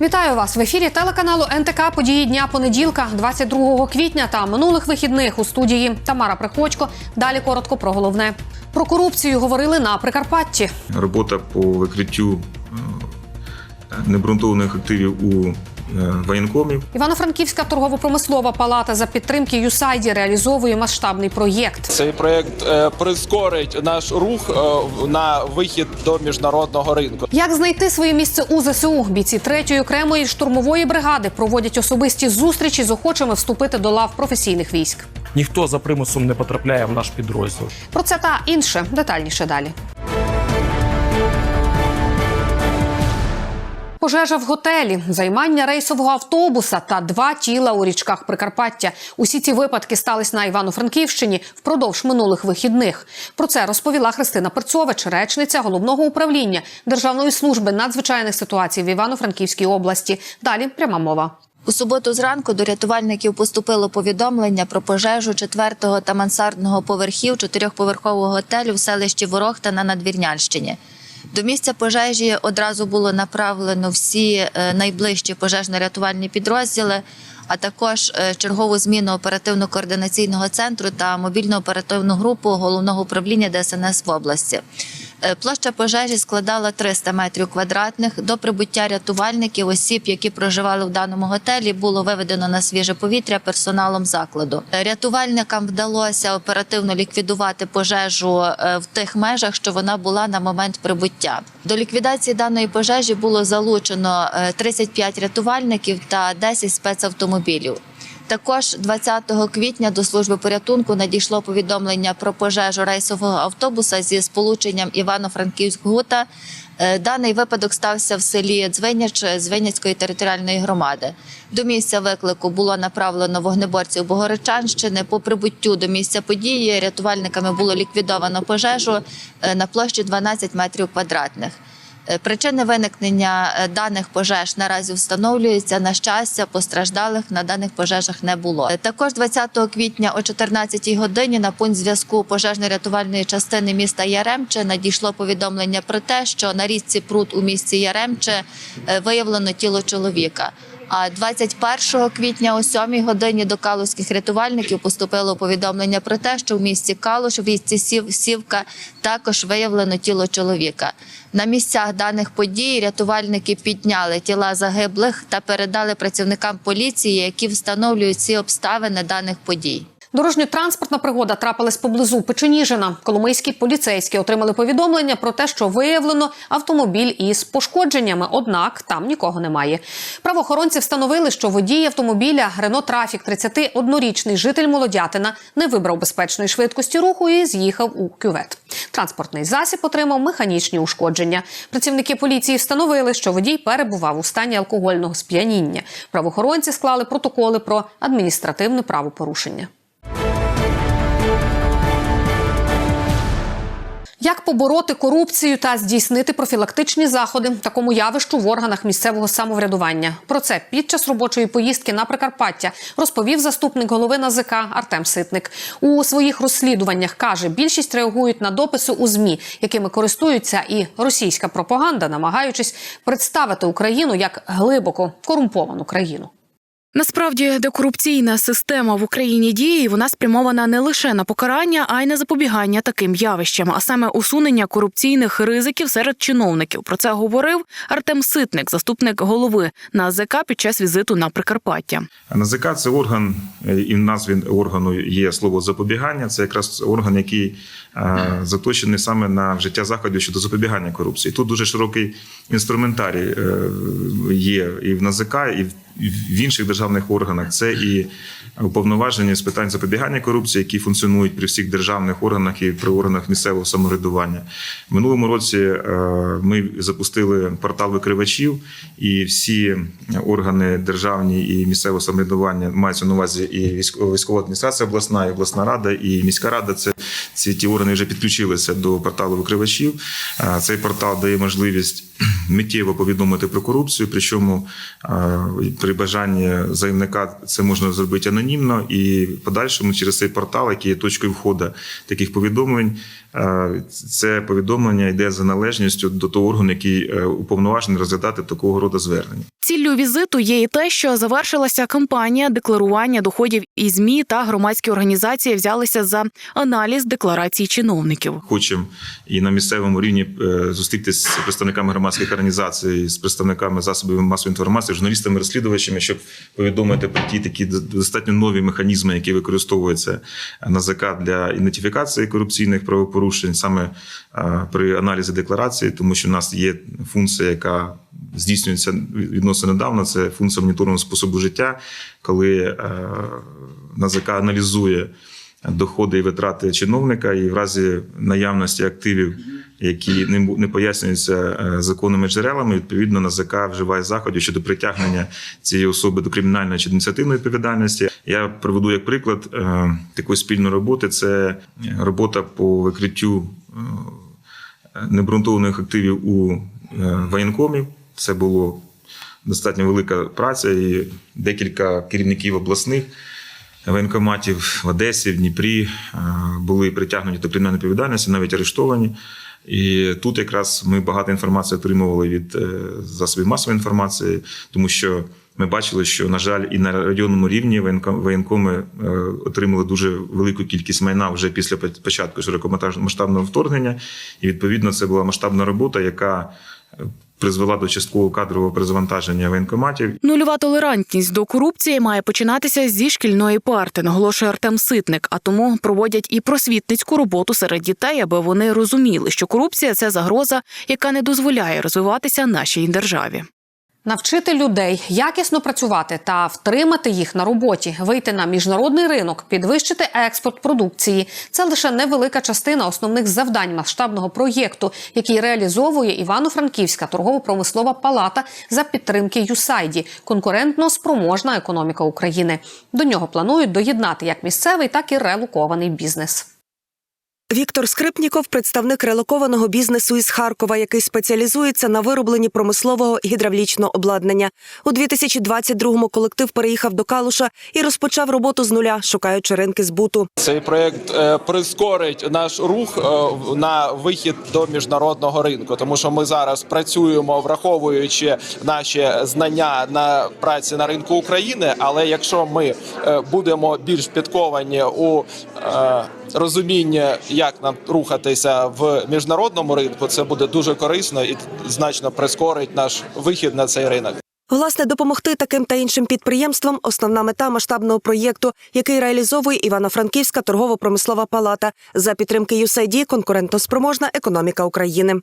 Вітаю вас в ефірі телеканалу НТК Події дня понеділка, 22 квітня та минулих вихідних у студії Тамара Приходько. Далі коротко про головне. Про корупцію говорили на Прикарпатті. робота по викриттю небрунтованих необґрунтованих активів у е, воєнкомів. Івано-Франківська торгово-промислова палата за підтримки ЮСАЙДі реалізовує масштабний проєкт. Цей проект е, прискорить наш рух е, на вихід до міжнародного ринку. Як знайти своє місце у ЗСУ? Бійці третьої окремої штурмової бригади проводять особисті зустрічі з охочими вступити до лав професійних військ. Ніхто за примусом не потрапляє в наш підрозділ. Про це та інше детальніше далі. Пожежа в готелі, займання рейсового автобуса та два тіла у річках Прикарпаття. Усі ці випадки стались на Івано-Франківщині впродовж минулих вихідних. Про це розповіла Христина Перцович, речниця головного управління Державної служби надзвичайних ситуацій в Івано-Франківській області. Далі пряма мова. У суботу зранку до рятувальників поступило повідомлення про пожежу четвертого та мансардного поверхів чотирьохповерхового готелю в селищі Ворохта на Надвірнянщині. До місця пожежі одразу було направлено всі е, найближчі пожежно-рятувальні підрозділи, а також е, чергову зміну оперативно-координаційного центру та мобільну оперативну групу головного управління ДСНС в області. Е, Площа пожежі складала 300 метрів квадратних. До прибуття рятувальників осіб, які проживали в даному готелі, було виведено на свіже повітря персоналом закладу. Е, Рятувальникам вдалося оперативно ліквідувати пожежу е, в тих межах, що вона була на момент прибуття. До ліквідації даної пожежі було залучено е, 35 рятувальників та 10 спецавтомобілів. Також 20 квітня до служби порятунку надійшло повідомлення про пожежу рейсового автобуса зі сполученням Івано-Франківськ-Гута. Е, Даний випадок стався в селі Дзвиняч Дзвиняцької територіальної громади. До місця виклику було направлено вогнеборців Богородчанщини. По прибуттю до місця події рятувальниками було ліквідовано пожежу е, на площі 12 метрів квадратних. Е, Причини виникнення е, даних пожеж наразі встановлюються. На щастя, постраждалих на даних пожежах не було. Е, Також 20 квітня о 14 годині на пункт зв'язку пожежно-рятувальної частини міста Яремче надійшло повідомлення про те, що на річці Прут у місті Яремче виявлено тіло чоловіка. А 21 квітня о 7 годині до калузьких рятувальників поступило повідомлення про те, що в місті Калуш, в місті Сів, Сівка, також виявлено тіло чоловіка. На місцях даних подій рятувальники підняли тіла загиблих та передали працівникам поліції, які встановлюють ці обставини даних подій. Дорожньо-транспортна пригода трапилась поблизу Печеніжина. Коломийські поліцейські отримали повідомлення про те, що виявлено автомобіль із пошкодженнями, однак там нікого немає. Правоохоронці встановили, що водій автомобіля Рено Трафік, 31-річний житель Молодятина, не вибрав безпечної швидкості руху і з'їхав у кювет. Транспортний засіб отримав механічні ушкодження. Працівники поліції встановили, що водій перебував у стані алкогольного сп'яніння. Правоохоронці склали протоколи про адміністративне правопорушення. Як побороти корупцію та здійснити профілактичні заходи такому явищу в органах місцевого самоврядування? Про це під час робочої поїздки на Прикарпаття розповів заступник голови НАЗК Артем Ситник. У своїх розслідуваннях каже, більшість реагують на дописи у змі, якими користуються і російська пропаганда, намагаючись представити Україну як глибоко корумповану країну. Насправді, декорупційна система в Україні діє, і вона спрямована не лише на покарання, а й на запобігання таким явищам, а саме усунення корупційних ризиків серед чиновників. Про це говорив Артем Ситник, заступник голови НАЗК під час візиту на Прикарпаття. НАЗК – це орган, е, і в назві органу є слово запобігання. Це якраз орган, який е, заточений саме на вжиття заходів щодо запобігання корупції. Тут дуже широкий інструментарій е, є і в НАЗК, і в в інших державних органах. Це і уповноваження з питань запобігання корупції, які функціонують при всіх державних органах і при органах місцевого самоврядування. В минулому році е, ми запустили портал викривачів, і всі органи державні і місцевого самоврядування мається на увазі і військова військова адміністрація обласна, і обласна рада, і міська рада. Це ці ті органи вже підключилися до порталу викривачів. Е, Цей портал дає можливість миттєво повідомити про корупцію. Причому е, при бажанні заявника це можна зробити анонімно і в подальшому через цей портал, який є точкою входу таких повідомлень. е, Це повідомлення йде за належністю до того органу, який е, уповноважений розглядати такого роду звернення. Ціллю візиту є і те, що завершилася кампанія декларування доходів і змі та громадські організації взялися за аналіз декларацій чиновників. Хочемо і на місцевому рівні зустрітися з представниками громадських організацій, з представниками засобів масової інформації, журналістами, розслідувачами, щоб повідомити про ті такі достатньо нові механізми, які використовуються НАЗК для ідентифікації корупційних правопорушень, саме при аналізі декларації, тому що в нас є функція, яка здійснюється відносно недавно. Це функція моніторингу способу життя, коли НАЗК аналізує доходи і витрати чиновника, і в разі наявності активів, які не не пояснюються е, законними джерелами, відповідно НАЗК вживає заходів щодо притягнення цієї особи до кримінальної чи адміністративної відповідальності. Я приведу як приклад е, такої спільної роботи: це робота по викриттю е, необґрунтованих активів у е, воєнкомів. Це було достатньо велика праця, і декілька керівників обласних воєнкоматів в Одесі, в Дніпрі е, були притягнуті до кримінальної відповідальності, навіть арештовані. І тут якраз ми багато інформації отримували від е, засобів масової інформації, тому що ми бачили, що, на жаль, і на районному рівні воєнко- воєнкоми е, отримали дуже велику кількість майна вже після початку широкомасштабного вторгнення. І відповідно це була масштабна робота, яка е, призвела до часткового кадрового перезавантаження воєнкоматів. Нульова толерантність до корупції має починатися зі шкільної парти, наголошує Артем Ситник. А тому проводять і просвітницьку роботу серед дітей, аби вони розуміли, що корупція це загроза, яка не дозволяє розвиватися нашій державі. Навчити людей якісно працювати та втримати їх на роботі, вийти на міжнародний ринок, підвищити експорт продукції це лише невелика частина основних завдань масштабного проєкту, який реалізовує Івано-Франківська торгово-промислова палата за підтримки ЮСАЙДі конкурентно спроможна економіка України. До нього планують доєднати як місцевий, так і релокований бізнес. Віктор Скрипніков, представник релокованого бізнесу із Харкова, який спеціалізується на виробленні промислового гідравлічного обладнання. У 2022-му колектив переїхав до Калуша і розпочав роботу з нуля, шукаючи ринки збуту. Цей проект е, прискорить наш рух е, на вихід до міжнародного ринку, тому що ми зараз працюємо, враховуючи наші знання на праці на ринку України. Але якщо ми е, будемо більш підковані у розумінні, як нам рухатися в міжнародному ринку, це буде дуже корисно і значно прискорить наш вихід на цей ринок. Власне, допомогти таким та іншим підприємствам основна мета масштабного проєкту, який реалізовує Івано-Франківська торгово-промислова палата за підтримки USAID конкурентоспроможна економіка України.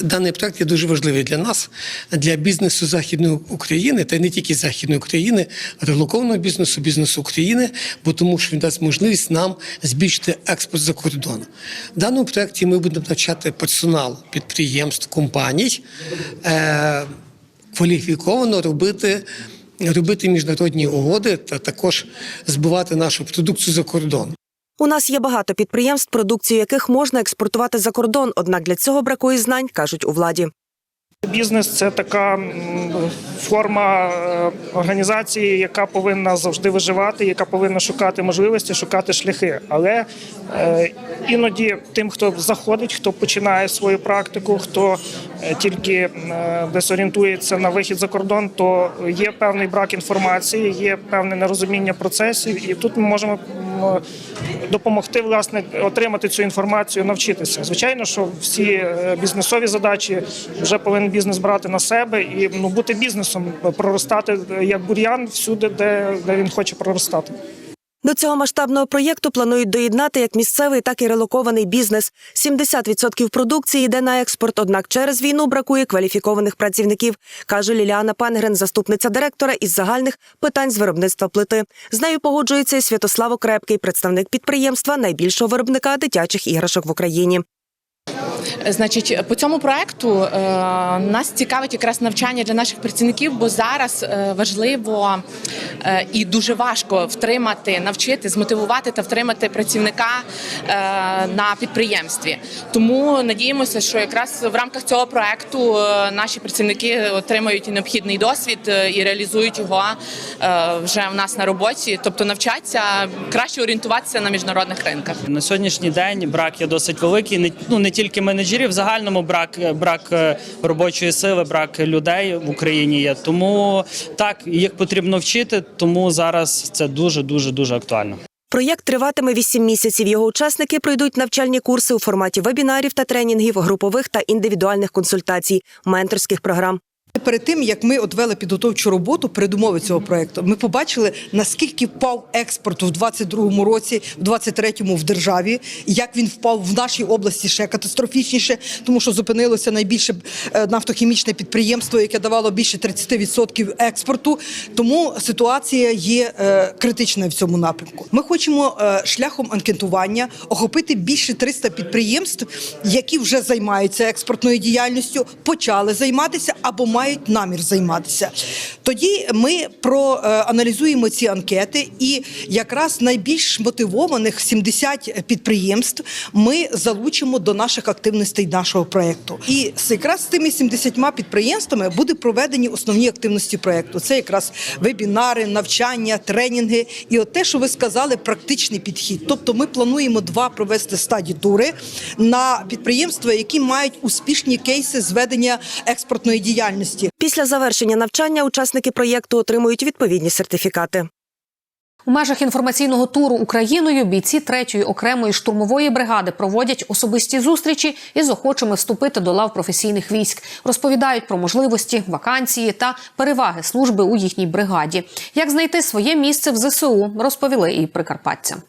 Даний проект є дуже важливий для нас, для бізнесу Західної України, та не тільки Західної України, релокованого бізнесу, бізнесу України, бо тому що він дасть можливість нам збільшити експорт за кордон. В даному проєкті ми будемо навчати персонал підприємств, компаній е, кваліфіковано робити. Робити міжнародні угоди та також збивати нашу продукцію за кордон. У нас є багато підприємств, продукцію яких можна експортувати за кордон. Однак для цього бракує знань, кажуть у владі. Бізнес це така форма е, організації, яка повинна завжди виживати, яка повинна шукати можливості, шукати шляхи. Але е, іноді тим, хто заходить, хто починає свою практику, хто е, тільки десь орієнтується на вихід за кордон, то є певний брак інформації, є певне нерозуміння процесів, і тут ми можемо допомогти власне отримати цю інформацію, навчитися. Звичайно, що всі бізнесові задачі вже повинен бізнес брати на себе і ну бути бізнесом, проростати е, як бур'ян всюди, де, де він хоче проростати. До цього масштабного проєкту планують доєднати як місцевий, так і релокований бізнес. 70% продукції йде на експорт, однак через війну бракує кваліфікованих працівників, каже Ліліана Пангрен, заступниця директора із загальних питань з виробництва плити. З нею погоджується і Святослав Окрепкий, представник підприємства найбільшого виробника дитячих іграшок в Україні. Значить, по цьому проекту е, нас цікавить якраз навчання для наших працівників, бо зараз е, важливо е, і дуже важко втримати, навчити, змотивувати та втримати працівника на підприємстві. Тому надіємося, що якраз в рамках цього проекту наші працівники отримають необхідний досвід і реалізують його вже в нас на роботі, тобто навчаться краще орієнтуватися на міжнародних ринках. На сьогоднішній день брак є досить великий. Не ну не тільки менеджерів, в загальному брак брак е, робочої сили, брак людей в Україні є. Тому так їх потрібно вчити. Тому зараз це дуже дуже дуже актуально. Проєкт триватиме 8 місяців. Його учасники пройдуть навчальні курси у форматі вебінарів та тренінгів, групових та індивідуальних консультацій, менторських програм. Перед тим як ми от вели підготовчу роботу передумови цього проекту, ми побачили наскільки впав експорт у 22-му році, в 23-му в державі, як він впав в нашій області ще катастрофічніше, тому що зупинилося найбільше е, нафтохімічне підприємство, яке давало більше 30% експорту. Тому ситуація є е, критичною в цьому напрямку. Ми хочемо е, шляхом анкетування охопити більше 300 підприємств, які вже займаються експортною діяльністю, почали займатися або мають намір займатися. Тоді ми проаналізуємо ці анкети, і якраз найбільш мотивованих 70 підприємств ми залучимо до наших активностей нашого проекту. І якраз тими 70 підприємствами буде проведені основні активності проекту. Це якраз вебінари, навчання, тренінги. І от те, що ви сказали, практичний підхід. Тобто, ми плануємо два провести стадії тури на підприємства, які мають успішні кейси зведення експортної діяльності. Після завершення навчання учасники проєкту отримують відповідні сертифікати. У межах інформаційного туру Україною бійці третьої окремої штурмової бригади проводять особисті зустрічі із охочими вступити до лав професійних військ. Розповідають про можливості, вакансії та переваги служби у їхній бригаді. Як знайти своє місце в ЗСУ, розповіли і прикарпатцям.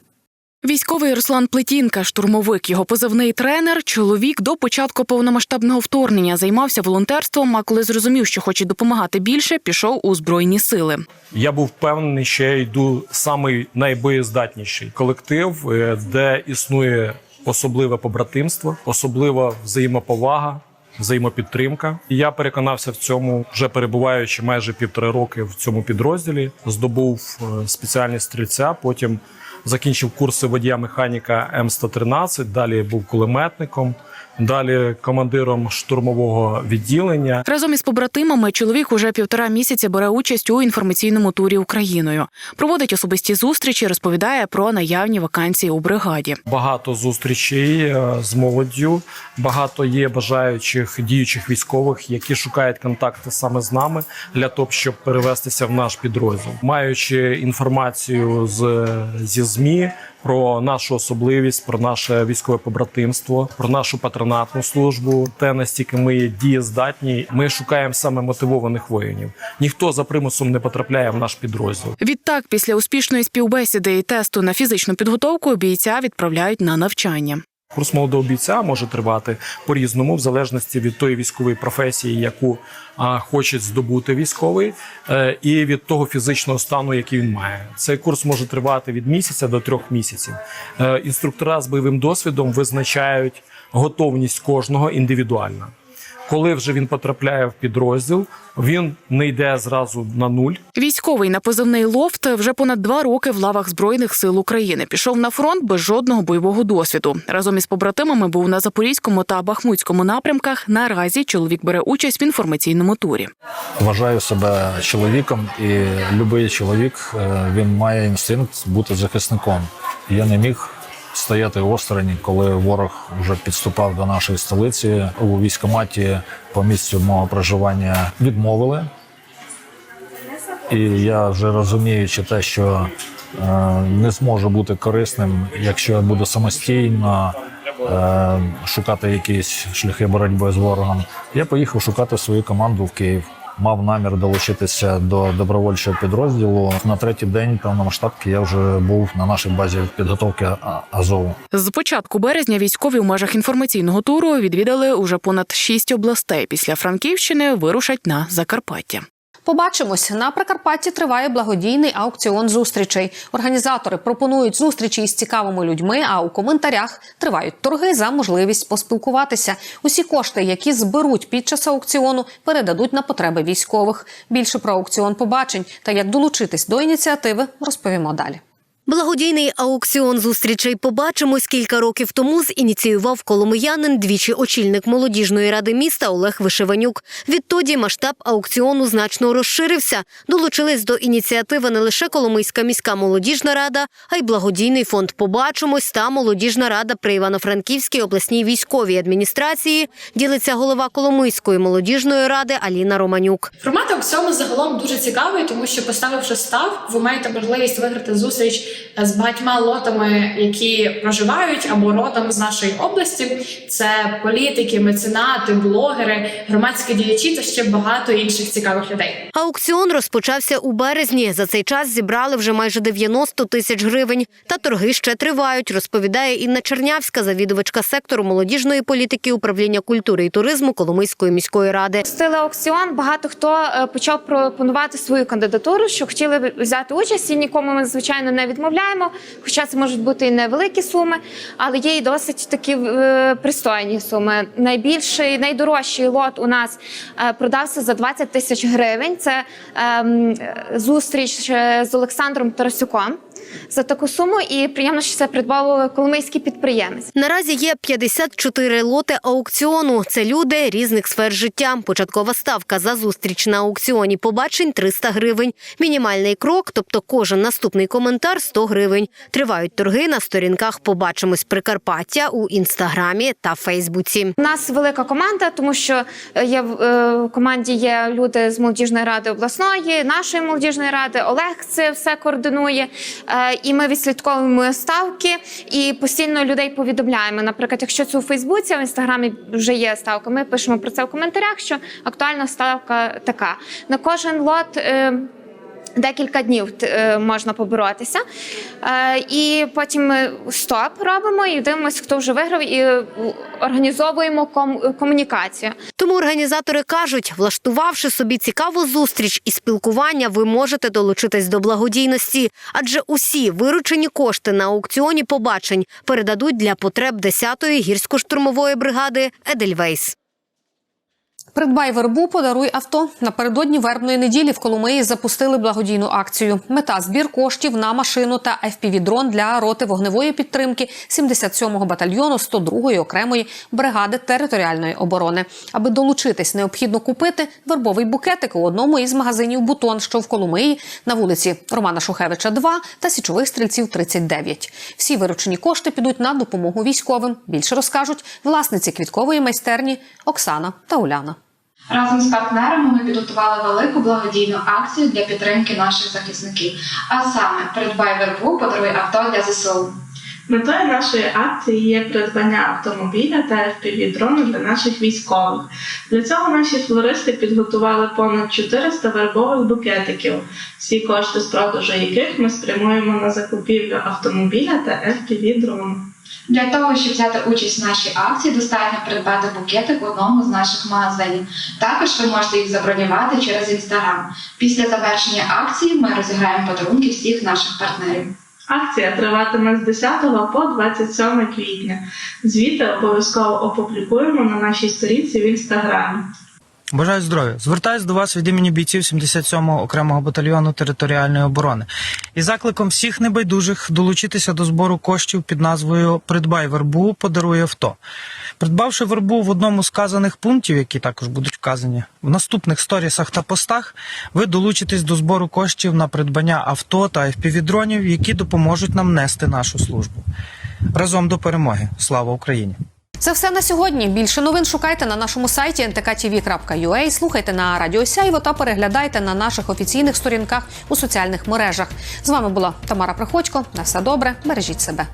Військовий Руслан Плетінка, штурмовик, його позивний тренер. Чоловік до початку повномасштабного вторгнення займався волонтерством. А коли зрозумів, що хоче допомагати більше, пішов у збройні сили. Я був впевнений, що я йду самий найбоєздатніший колектив, е, де існує особливе побратимство, особлива взаємоповага. Взаємопідтримка. І я переконався в цьому, вже перебуваючи майже півтори роки в цьому підрозділі, здобув е, спеціальність стрільця. Потім закінчив курси водія механіка М113, Далі був кулеметником, далі командиром штурмового відділення. Разом із побратимами чоловік уже півтора місяця бере участь у інформаційному турі Україною. Проводить особисті зустрічі, розповідає про наявні вакансії у бригаді. Багато зустрічей е, з молоддю, багато є бажаючих діючих військових, які шукають контакти саме з нами для того, щоб перевестися в наш підрозділ, маючи інформацію з зі змі. Про нашу особливість, про наше військове побратимство, про нашу патронатну службу, те настільки ми є дієздатні. Ми шукаємо саме мотивованих воїнів. Ніхто за примусом не потрапляє в наш підрозділ. Відтак, після успішної співбесіди і тесту на фізичну підготовку бійця відправляють на навчання. Курс молодого бійця може тривати по-різному, в залежності від тої військової професії, яку а, хоче здобути військовий, е, і від того фізичного стану, який він має. Цей курс може тривати від місяця до трьох місяців. Е, інструктора з бойовим досвідом визначають готовність кожного індивідуально. Коли вже він потрапляє в підрозділ, він не йде зразу на нуль. Військовий на позивний лофт вже понад два роки в лавах збройних сил України. Пішов на фронт без жодного бойового досвіду. Разом із побратимами був на запорізькому та бахмутському напрямках. Наразі чоловік бере участь в інформаційному турі. Вважаю себе чоловіком, і будь-який чоловік е, він має інстинкт бути захисником. Я не міг стояти осторонь, коли ворог вже підступав до нашої столиці у військкоматі по місцю мого проживання. Відмовили. І я вже розуміючи те, що е, не зможу бути корисним, якщо я буду самостійно е, шукати якісь шляхи боротьби з ворогом. Я поїхав шукати свою команду в Київ. Мав намір долучитися до добровольчого підрозділу. На третій день повномасштабки я вже був на нашій базі підготовки Азову. З початку березня військові у межах інформаційного туру відвідали уже понад шість областей. Після Франківщини вирушать на Закарпаття. Побачимось на Прикарпатті. Триває благодійний аукціон зустрічей. Організатори пропонують зустрічі із цікавими людьми. А у коментарях тривають торги за можливість поспілкуватися. Усі кошти, які зберуть під час аукціону, передадуть на потреби військових. Більше про аукціон побачень та як долучитись до ініціативи розповімо далі. Благодійний аукціон зустрічей побачимось кілька років тому зініціював коломиянин, двічі очільник молодіжної ради міста Олег Вишиванюк. Відтоді масштаб аукціону значно розширився. Долучились до ініціативи не лише Коломийська міська молодіжна рада, а й благодійний фонд Побачимось та молодіжна рада при Івано-Франківській обласній військовій адміністрації. Ділиться голова Коломийської молодіжної ради Аліна Романюк. Формат аукціону загалом дуже цікавий, тому що поставивши став, ви маєте можливість виграти зустріч з багатьма лотами, які проживають або родом з нашої області. Це політики, меценати, блогери, громадські діячі та ще багато інших цікавих людей. Аукціон розпочався у березні. За цей час зібрали вже майже 90 тисяч гривень. Та торги ще тривають, розповідає Інна Чернявська, завідувачка сектору молодіжної політики управління культури і туризму Коломийської міської ради. Стили аукціон. Багато хто е, почав пропонувати свою кандидатуру, що хотіли б взяти участь. І нікому ми звичайно не відмовляємо. Хоча це можуть бути і невеликі суми, але є і досить такі е, пристойні суми. Найбільший, найдорожчий лот у нас е, продався за 20 тисяч гривень. Це ем, зустріч е, з Олександром Тарасюком. За таку суму і приємно, що це придбав коломийський підприємець. Наразі є 54 лоти аукціону. Це люди різних сфер життя. Початкова ставка за зустріч на аукціоні побачень 300 гривень. Мінімальний крок, тобто кожен наступний коментар 100 гривень. Тривають торги на сторінках Побачимось Прикарпаття у інстаграмі та Фейсбуці. У нас велика команда, тому що е, є е, в команді є люди з молодіжної ради обласної, нашої молодіжної ради. Олег це все координує. Е, І ми відслідковуємо ставки і постійно людей повідомляємо. Наприклад, якщо це у Фейсбуці, в інстаграмі вже є ставка. Ми пишемо про це в коментарях, що актуальна ставка така. На кожен лот. Декілька днів е, можна поборотися, Е, і потім ми стоп робимо і дивимося, хто вже виграв, і організовуємо ком- комунікацію. Тому організатори кажуть, влаштувавши собі цікаву зустріч і спілкування, ви можете долучитись до благодійності, адже усі виручені кошти на аукціоні побачень передадуть для потреб 10-ї гірсько-штурмової бригади Едельвейс. Придбай вербу, подаруй авто. Напередодні вербної неділі в Коломиї запустили благодійну акцію. Мета збір коштів на машину та FPV-дрон для роти вогневої підтримки 77-го батальйону 102-ї окремої бригади територіальної оборони. Аби долучитись, необхідно купити вербовий букетик у одному із магазинів Бутон, що в Коломиї на вулиці Романа Шухевича, 2 та січових стрільців 39. Всі виручені кошти підуть на допомогу військовим. Більше розкажуть власниці квіткової майстерні Оксана та Уляна. Разом з партнерами ми підготували велику благодійну акцію для підтримки наших захисників. А саме придбай вербу, подаруй авто для ЗСУ. Метою нашої акції є придбання автомобіля та FPV-дрону для наших військових. Для цього наші флористи підготували понад 400 вербових букетиків, всі кошти з продажу яких ми спрямуємо на закупівлю автомобіля та FPV-дрону. Для того, щоб взяти участь в нашій акції, достатньо придбати букетик в одному з наших магазинів. Також ви можете їх забронювати через інстаграм. Після завершення акції ми розіграємо подарунки всіх наших партнерів. Акція триватиме з 10 по 27 квітня. Звіти обов'язково опублікуємо на нашій сторінці в інстаграмі. Бажаю здоров'я. Звертаюсь до вас від імені бійців 77-го окремого батальйону територіальної оборони і закликом всіх небайдужих долучитися до збору коштів під назвою Придбай вербу, подаруй авто. Придбавши вербу в одному з сказаних пунктів, які також будуть вказані в наступних сторісах та постах, ви долучитесь до збору коштів на придбання авто та FPV-дронів, які допоможуть нам нести нашу службу. Разом до перемоги. Слава Україні! Це все на сьогодні. Більше новин шукайте на нашому сайті ntktv.ua, слухайте на Радіо Сяйво та переглядайте на наших офіційних сторінках у соціальних мережах. З вами була Тамара Приходько. На все добре, бережіть себе.